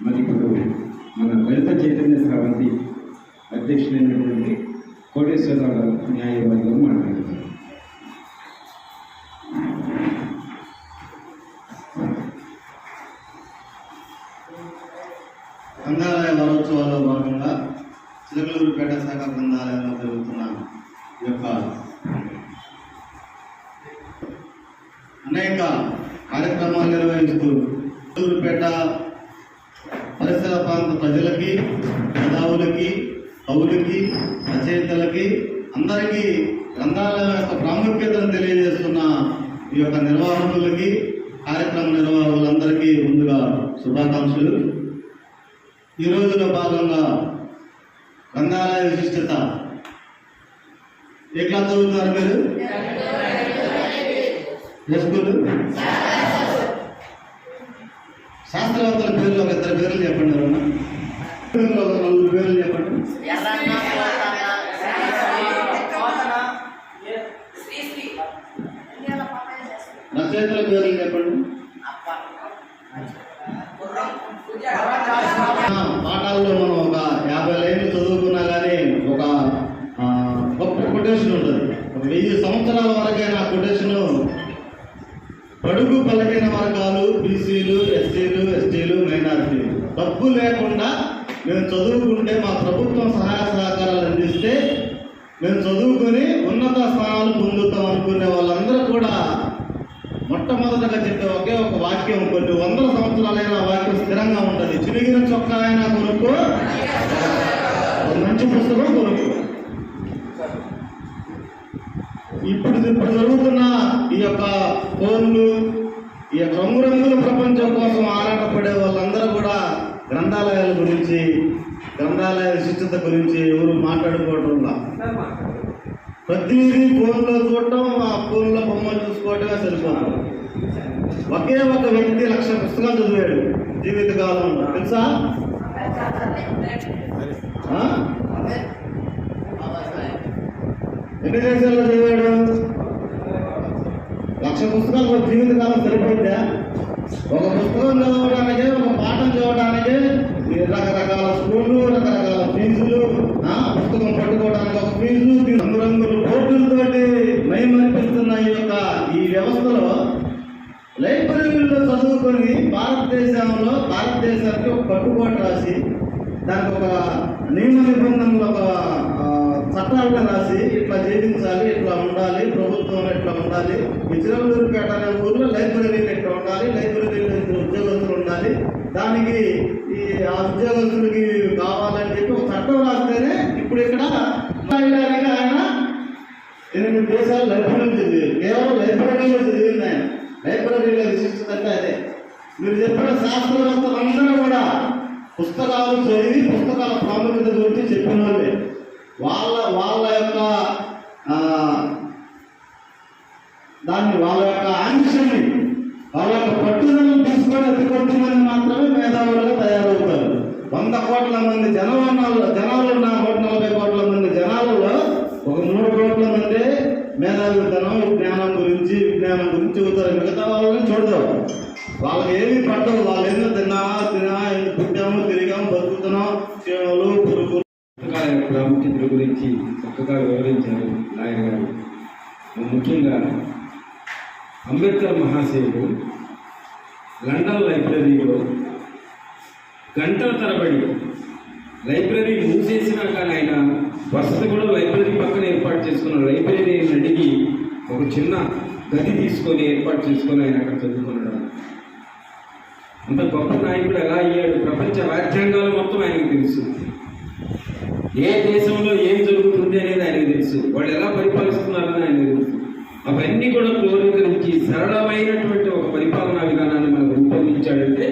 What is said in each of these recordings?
మరి ఇప్పుడు మన దళిత చైతన్య స్రవంతి అధ్యక్షులైనటువంటి కోటేశ్వరరావు గారు న్యాయవాదిగా మాట్లాడుతున్నారు. గ్రంథాలయ వారోత్సవాల్లో భాగంగా చిలకలూరుపేట శాఖ గ్రంథాలయంలో జరుగుతున్న ఈ యొక్క అనేక కార్యక్రమాలు నిర్వహిస్తూ చిలకలూరుపేట పరిసర ప్రాంత ప్రజలకి మేధావులకి కవులకి రచయితలకి అందరికీ గ్రంథాలయం యొక్క ప్రాముఖ్యతను తెలియజేస్తున్న ఈ యొక్క నిర్వాహకులకి కార్యక్రమ నిర్వాహకులందరికీ ముందుగా శుభాకాంక్షలు. ఈ రోజులో భాగంగా గ్రంథాలయ విశిష్టత. ఏ క్లాస్ చదువుతున్నారు మీరు? స్కూల్? శాస్త్రవేత్తల పేర్లు ఒక ఇద్దరు పేర్లు చెప్పండి ఎవరన్నా? పేర్లు ఒక నలుగురు పేర్లు చెప్పండి. రచయితల పేర్లు చెప్పండి. పాఠాల్లో మనం ఒక యాభై లైన్లు చదువుకున్నా కానీ ఒక గొప్ప కొటేషన్ ఉంటుంది. ఒక వెయ్యి సంవత్సరాల వరకైనా కొటేషన్ పడుగు పలికిన వర్గాలు బీసీలు ఎస్సీలు ఎస్టీలు మైనారిటీలు. డబ్బు లేకుండా మేము చదువుకుంటే మా ప్రభుత్వం సహాయ సహకారాలు అందిస్తే మేము చదువుకొని ఉన్నత స్థానాలు పొందుతాం అనుకునే వాళ్ళందరూ కూడా మొట్టమొదటగా చెప్పే ఒకే ఒక వాక్యం కొన్ని వందల సంవత్సరాలైన ఆ వాక్యం స్థిరంగా ఉంటుంది. చిరిగిన చొక్కా అయినా కొనుక్కో మంచి పుస్తకం కొనుక్కో. ఇప్పుడు ఇప్పుడు జరుగుతున్న ఈ యొక్క ఫోన్లు ఈ రంగురంగుల ప్రపంచం కోసం ఆరాటపడే వాళ్ళందరూ కూడా గ్రంథాలయాల గురించి గ్రంథాలయ విశిష్టత గురించి ఎవరు మాట్లాడుకోవటంలా ప్రతిదీ ఫోన్లో చూడటం ఆ ఫోన్లో బొమ్మలు చూసుకోవటమే సరిపోతాం ఒకే ఒక వ్యక్తి లక్ష పుస్తకాలు చదివాడు జీవితకాలంలో తెలుసా? ఎన్ని దేశాల్లో చదివాడు? లక్ష పుస్తకాలు ఒక జీవితకాలం సరిపోయిందా? ఒక పుస్తకం చదవడానికి ఒక పాఠం చదవడానికి రకరకాల స్కూళ్ళు రకరకాల ఫీజులు ఆ, పుస్తకం పట్టుకోవడానికి ఒక ఫీజు రంగురంగుల బోర్డులతోటి మైమరిపిస్తున్న ఈ యొక్క ఈ వ్యవస్థలో లైబ్రరీలో చదువుకొని భారతదేశంలో భారతదేశానికి ఒక కట్టుబాటు రాసి దానికి ఒక నియమ నిబంధనలు ఒక ఆ, రాసి ఇట్లా జీవించాలి ఇట్లా ఉండాలి ప్రభుత్వం ఇట్లా ఉండాలి ఈ అనే ఊర్లో లైబ్రరీలు ఇట్లా ఉండాలి లైబ్రరీలో ఉద్యోగస్తులు ఉండాలి దానికి ఈ ఆ ఉద్యోగస్తులకి కావాలని చెప్పి ఒక చట్టం రాస్తేనే ఇప్పుడు ఇక్కడ ఆయన ఎనిమిది దేశాలు లైబ్రరీలు చదివారు కేవలం లైబ్రరీలో చదివింది ఆయన. లైబ్రరీలో విశిష్టత అంటే అదే. మీరు చెప్పిన శాస్త్రవేత్తలందరూ కూడా పుస్తకాలు చదివి పుస్తకాల ప్రాముఖ్యత గురించి చెప్పిన వాళ్ళే వాళ్ళ వాళ్ళ యొక్క దాన్ని వాళ్ళ యొక్క ఆంక్షని వాళ్ళ యొక్క పట్టుదలను తీసుకొని అతి మాత్రమే మేధావులుగా తయారవుతారు. వంద కోట్ల మంది జనాలు జనాలు ఉన్న నూట నలభై కోట్ల మంది జనాలలో ఒక మూడు కోట్ల మంది మేధావితనం జ్ఞానం గురించి విజ్ఞానం గురించి చెబుతారు. మిగతా వాళ్ళని చూడదు వాళ్ళకి ఏమి పట్టదు. వాళ్ళు ఏదో తిన్నా తినా గురించి చక్కగా వివరించారు నాయన గారు. ముఖ్యంగా అంబేద్కర్ మహాశయుడు లండన్ లైబ్రరీలో గంటల తరబడి లైబ్రరీ మూసేసినా కానీ ఆయన వసతి కూడా లైబ్రరీ పక్కన ఏర్పాటు చేసుకున్న లైబ్రరీని అడిగి ఒక చిన్న గది తీసుకొని ఏర్పాటు చేసుకొని ఆయన అక్కడ చదువుకున్నాడు. అంత గొప్ప నాయకుడు ఎలా అయ్యాడు? ప్రపంచ రాజ్యాంగాలు మొత్తం ఆయనకు తెలుస్తుంది ఏ దేశంలో ఏం జరుగుతుంది అనేది ఆయనకు తెలుసు. వాళ్ళు ఎలా పరిపాలిస్తున్నారని ఆయనకు తెలుసు. అవన్నీ కూడా క్రోడీకరించి సరళమైనటువంటి ఒక పరిపాలనా విధానాన్ని మనకు రూపొందించాడంటే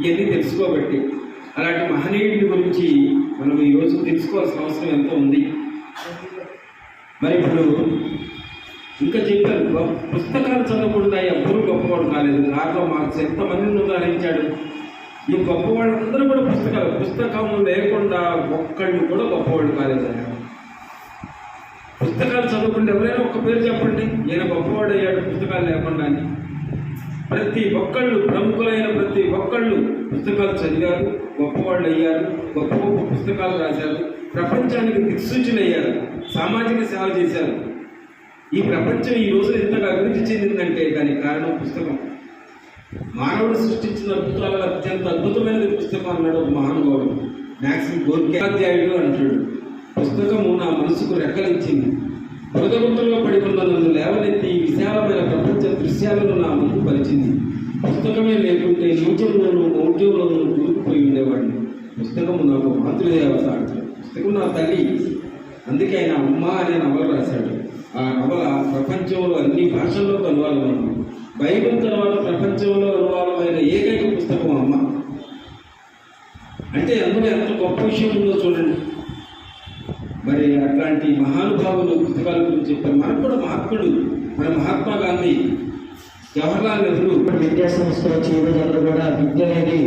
ఇవన్నీ తెలుసుకోబట్టి అలాంటి మహనీయుడి గురించి మనం ఈ రోజు తెలుసుకోవాల్సిన అవసరం ఎంతో ఉంది. మరి ఇప్పుడు ఇంకా చెప్పారు పుస్తకాలు చదవకుండా ఎవ్వరూ గొప్పవాడు కాలేదు. నాతో మార్క్స్ ఎంతమందిని ఉదాహరించాడు? ఈ గొప్ప వాళ్ళందరూ కూడా పుస్తకాలు పుస్తకం లేకుండా ఒక్కళ్ళు కూడా గొప్పవాళ్ళు కాలేదు ఆయన పుస్తకాలు చదువుకుంటే ఎవరైనా ఒక్క పేరు చెప్పండి. ఈయన గొప్పవాడు అయ్యాడు పుస్తకాలు లేకుండా అని. ప్రతి ఒక్కళ్ళు ప్రముఖులైన ప్రతి ఒక్కళ్ళు పుస్తకాలు చదివారు గొప్పవాళ్ళు అయ్యారు గొప్ప గొప్ప పుస్తకాలు రాశారు ప్రపంచానికి దిక్సూచులు అయ్యారు సామాజిక సేవ చేశారు. ఈ ప్రపంచం ఈ రోజు ఎంతగా అభివృద్ధి చెందిందంటే దానికి కారణం పుస్తకం. మానవుడు సృష్టించిన అద్భుతాలు అత్యంత అద్భుతమైనది పుస్తకం అన్నాడు ఒక మహానుభావుడు. మ్యాక్సిమ్ గోర్ఖ్యాధ్యాయుడు అంటాడు పుస్తకము నా మనసుకు రెక్కలిచ్చింది. బురదగుంతలో పడి ఉన్న నన్ను లేవనెత్తి ఈ విశాలమైన ప్రపంచ దృశ్యాలను నా ముందు పరిచింది. పుస్తకమే లేకుంటే నూచంలోనూ మౌఢ్యంలోనూ కూరుకుపోయి ఉండేవాడిని. పుస్తకము నాకు మాతృదేవత అంటాడు. పుస్తకం నా తల్లి. అందుకే ఆయన అమ్మ అనే నవల రాశాడు. ఆ నవల ప్రపంచంలో అన్ని భాషల్లో అనువాదమైంది బైబిల్ తర్వాత ప్రపంచంలో అనువాదమైన ఏకైక పుస్తకం అమ్మ. అంటే అందులో ఎంత గొప్ప విషయం ఉందో చూడండి. మరి అట్లాంటి మహానుభావులు పుస్తకాల గురించి చెప్పారు. మనకు కూడా మహాత్ముడు మన మహాత్మా గాంధీ జవహర్లాల్ నెహ్రూ విద్యా సంస్థలు వచ్చి కూడా విద్య అనేది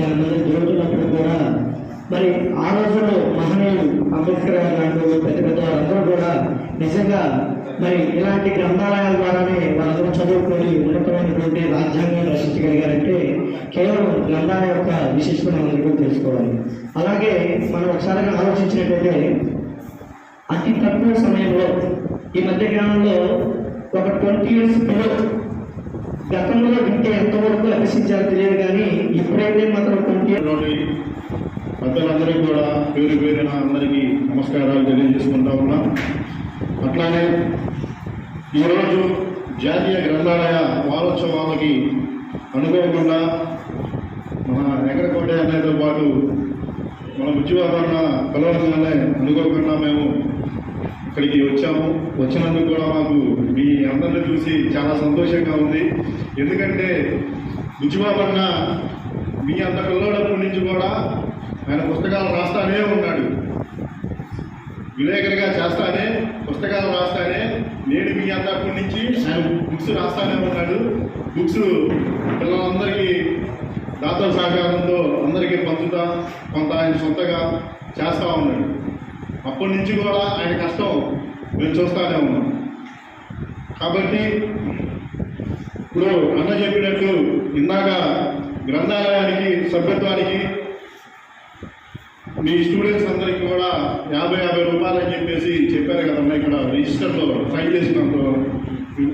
చాలా మంది దొరుకుతున్నప్పుడు కూడా. మరి ఆ రోజుల్లో మహనీయులు అంబేద్కర్ గారు లాంటి పెద్ద పెద్ద వారందరూ కూడా నిజంగా మరి ఇలాంటి గ్రంథాలయాల ద్వారానే వాళ్ళందరూ చదువుకొని ఉన్నతమైనటువంటి రాజ్యాంగాన్ని రచించగలిగారంటే కేవలం గ్రంథాల యొక్క విశేషత మనం కూడా తెలుసుకోవాలి. అలాగే మనం ఒకసారి ఆలోచించినట్టయితే అతి తక్కువ సమయంలో ఈ మధ్య కాలంలో ఒక ట్వంటీ ఇయర్స్ బిలో గతంలో వింటే ఎంతవరకు అభ్యసించారో తెలియదు కానీ ఇప్పుడైతే మాత్రం ట్వంటీ పెద్దలందరికీ కూడా పేరు పేరున అందరికీ నమస్కారాలు తెలియజేసుకుంటా ఉన్నాం. అట్లానే ఈరోజు జాతీయ గ్రంథాలయ వారోత్సవాలకి అనుకోకుండా మన ఎగరకోట అనేతో పాటు మన ఉద్యోగన్న పిలవగానే అనుకోకుండా మేము ఇక్కడికి వచ్చాము. వచ్చినందుకు కూడా మాకు మీ అందరిని చూసి చాలా సంతోషంగా ఉంది. ఎందుకంటే బుచ్చిబాబన్న మీ అంత పిల్లడప్పటి నుంచి కూడా ఆయన పుస్తకాలు రాస్తానే ఉన్నాడు. విలేకరిగా చేస్తానే పుస్తకాలు రాస్తానే నేను మీ అంతప్పటి నుంచి ఆయన బుక్స్ రాస్తానే ఉన్నాడు. బుక్స్ పిల్లలందరికీ దాతల సహకారంతో అందరికీ పంచుతా కొంత ఆయన సొంతగా చేస్తూ ఉన్నాడు. అప్పటి నుంచి కూడా ఆయన కష్టం మేము చూస్తూనే ఉన్నాం. కాబట్టి ఇప్పుడు అన్న చెప్పినట్టు ఇందాక గ్రంథాలయానికి సభ్యత్వానికి మీ స్టూడెంట్స్ అందరికీ కూడా యాభై యాభై రూపాయలు అని చెప్పేసి చెప్పారు కదమ్మా ఇక్కడ రిజిస్టర్లో సైన్ చేసినందుకు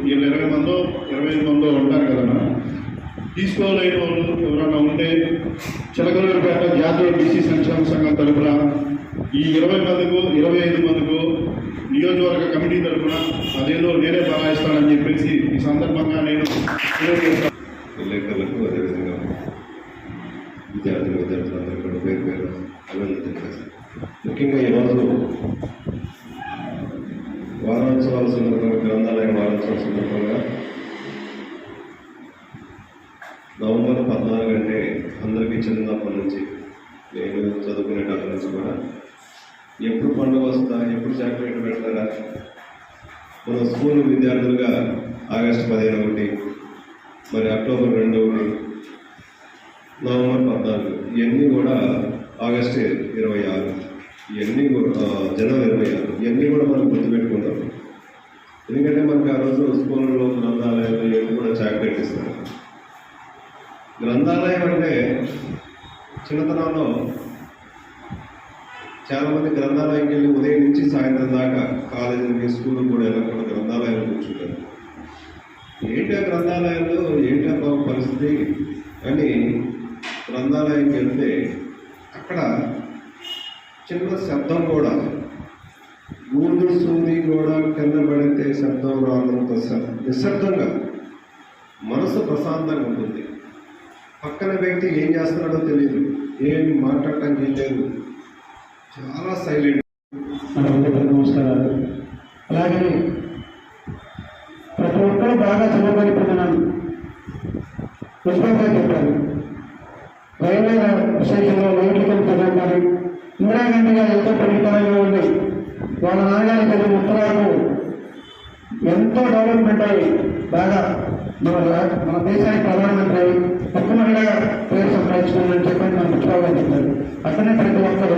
వీళ్ళు ఇరవై మందో ఇరవై ఐదు మందో ఉంటారు కదమ్మా తీసుకోలేని వాళ్ళు ఎవరైనా ఉంటే చిలకలూరుపేట జాతీయ బీసీ సంక్షేమ సంఘం తరఫున ఈ ఇరవై మందికు ఇరవై ఐదు మందికు నియోజకవర్గ కమిటీ తరఫున అదేదో నేనే బలాయిస్తానని చెప్పేసి ఈ సందర్భంగా నేను తెలియజేస్తాను విలేకరులకు అదేవిధంగా విద్యార్థులు విద్యార్థులందరూ కూడా పేరు పేరు అభినందన తెలియజేస్తాను ముఖ్యంగా ఈరోజు వారోత్సవాల సందర్భంగా గ్రంథాలయం వారోత్సవం సందర్భంగా నవంబర్ పద్నాలుగు అంటే అందరికీ చిన్నప్పటి నుంచి నేను చదువుకునేటప్పటి నుంచి కూడా ఎప్పుడు పండుగ వస్తా ఎప్పుడు చాక్లెట్ పెడతారా? మన స్కూల్ విద్యార్థులుగా ఆగస్టు పదిహేను ఒకటి మరి అక్టోబర్ రెండు ఒకటి నవంబర్ పద్నాలుగు ఇవన్నీ కూడా ఆగస్టు ఇరవై ఆరు ఇవన్నీ కూడా జనవరి ఇరవై ఆరు ఇవన్నీ కూడా మనం గుర్తుపెట్టుకుంటాం. ఎందుకంటే మనకి ఆ రోజు స్కూల్లో గ్రంథాలయాలు ఇవన్నీ కూడా చాక్లెట్ ఇస్తారు. గ్రంథాలయం అంటే చిన్నతనంలో చాలామంది గ్రంథాలయంకి వెళ్ళి ఉదయం నుంచి సాయంత్రం దాకా కాలేజీలకి స్కూల్కి కూడా వెళ్ళకుండా గ్రంథాలయాలు కూర్చుంటారు. ఏంటి ఆ గ్రంథాలయాల్లో? ఏంటి ఆ బాబు పరిస్థితి? అని గ్రంథాలయంకి వెళ్తే అక్కడ చిన్న శబ్దం కూడా ఊదు సూది కూడా కింద పడితే శబ్దం రానంత నిశ్శబ్దంగా మనసు ప్రశాంతంగా ఉంటుంది. పక్కన వ్యక్తి ఏం చేస్తున్నాడో తెలియదు ఏం మాట్లాడటానికి ఏం లేదు చాలా సైలెంట్ నమస్కారాలు. అలాగే ప్రతి ఒక్కరు బాగా చదవబడి పుష్పంగా చెప్పారు. రైల్వే విశేషంలో వైద్యులు చదవాలి ఇందిరాగాంధీ గారు ఎంతో పరిపాలనలో ఉంది వాళ్ళ నాన్నగారి చదివిన ఉత్తరాలు ఎంతో డెవలప్మెంట్ అయ్యి బాగా మన మన దేశానికి ప్రధానమంత్రి అయ్యి ఒక్క మహిళ పేరు సంపాదించుకోవాలని చెప్పని మన పుష్పంగా చెప్పారు అట్లనే ప్రతి ఒక్కరు